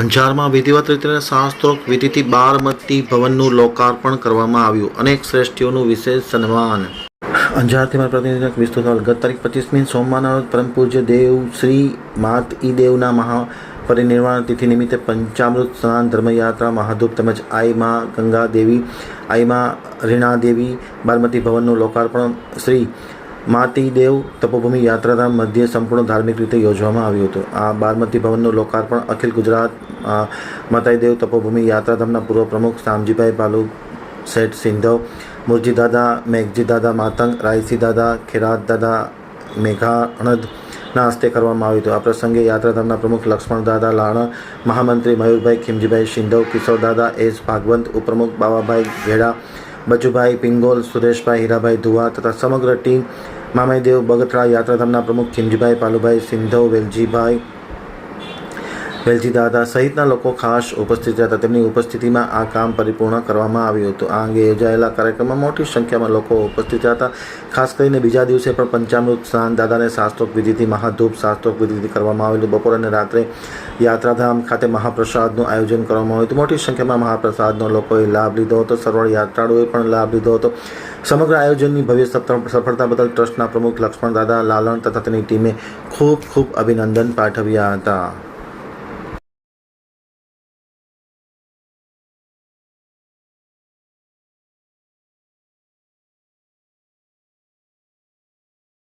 અંજારમાં વિધિવત રીતે શાસ્ત્રોક્ત વિધિથી બારમતી ભવનનું લોકાર્પણ કરવામાં આવ્યું. અનેક શ્રેષ્ઠીઓનું વિશેષ સન્માન. અંજારથી મારા પ્રતિનિધિ વિસ્તૃત ગત તારીખ પચીસમી સોમવારના રોજ પરમ પૂજ્ય દેવ શ્રી માત ઈ દેવના મહા પરિનિર્વાણ તિથિ નિમિત્તે પંચામૃત સ્નાન, ધર્મયાત્રા, મહાધૂપ તેમજ આઈમાં ગંગા દેવી, આઈમાં રીણા દેવી બારમતી ભવનનું લોકાર્પણ શ્રી માતી દેવ તપોભૂમિ યાત્રાધામ મધ્યે સંપૂર્ણ ધાર્મિક રીતે યોજવામાં આવ્યું હતું. આ બારમતી ભવનનું લોકાર્પણ અખિલ ગુજરાત માતાઈદેવ તપોભૂમિ યાત્રાધામના પૂર્વ પ્રમુખ શામજીભાઈ પાલુ શેઠ સિંધવ, મુરજી દાદા, મેઘજી દાદા, માતંગ, રાયસી દાદા, ખેરાત દાદા મેઘાણદના હસ્તે કરવામાં આવ્યું હતું. આ પ્રસંગે યાત્રાધામના પ્રમુખ લક્ષ્મણ દાદા, લાણા, મહામંત્રી મયુરભાઈ ખીમજીભાઈ સિંધવ, કિશોર દાદા, એસ ભાગવંત, ઉપપ્રમુખ બાવાભાઈ ઘેડા, બચુભાઈ પિંગોલ, સુરેશભાઈ હીરાભાઈ ધુવા તથા સમગ્ર ટીમ મામાઈદેવ બગતરા યાત્રાધામના પ્રમુખ ખીમજીભાઈ પાલુભાઈ સિંધવ વેલજીભાઈ વેલજી દાદા સહિતના લોકો ખાસ ઉપસ્થિત હતા. તેમની ઉપસ્થિતિમાં આ કામ પરિપૂર્ણ કરવામાં આવ્યું હતું. આ અંગે યોજાયેલા કાર્યક્રમમાં મોટી સંખ્યામાં લોકો ઉપસ્થિત હતા. ખાસ કરીને બીજા દિવસે પણ પંચામૃત સ્નાન દાદાને શાસ્ત્રોક વિધિથી મહાધૂપ શાસ્ત્રોક વિધિથી કરવામાં આવેલું બપોર અને રાત્રે યાત્રાધામ ખાતે મહાપ્રસાદનું આયોજન કરવામાં આવ્યું હતું. મોટી સંખ્યામાં મહાપ્રસાદનો લોકોએ લાભ લીધો હતો. સરળ યાત્રાળુઓએ પણ લાભ લીધો હતો. સમગ્ર આયોજનની ભવ્ય સફળ- સફળતા બદલ ટ્રસ્ટના પ્રમુખ લક્ષ્મણ દાદા, લાલણ તથા તેની ટીમે ખૂબ ખૂબ અભિનંદન પાઠવ્યા હતા.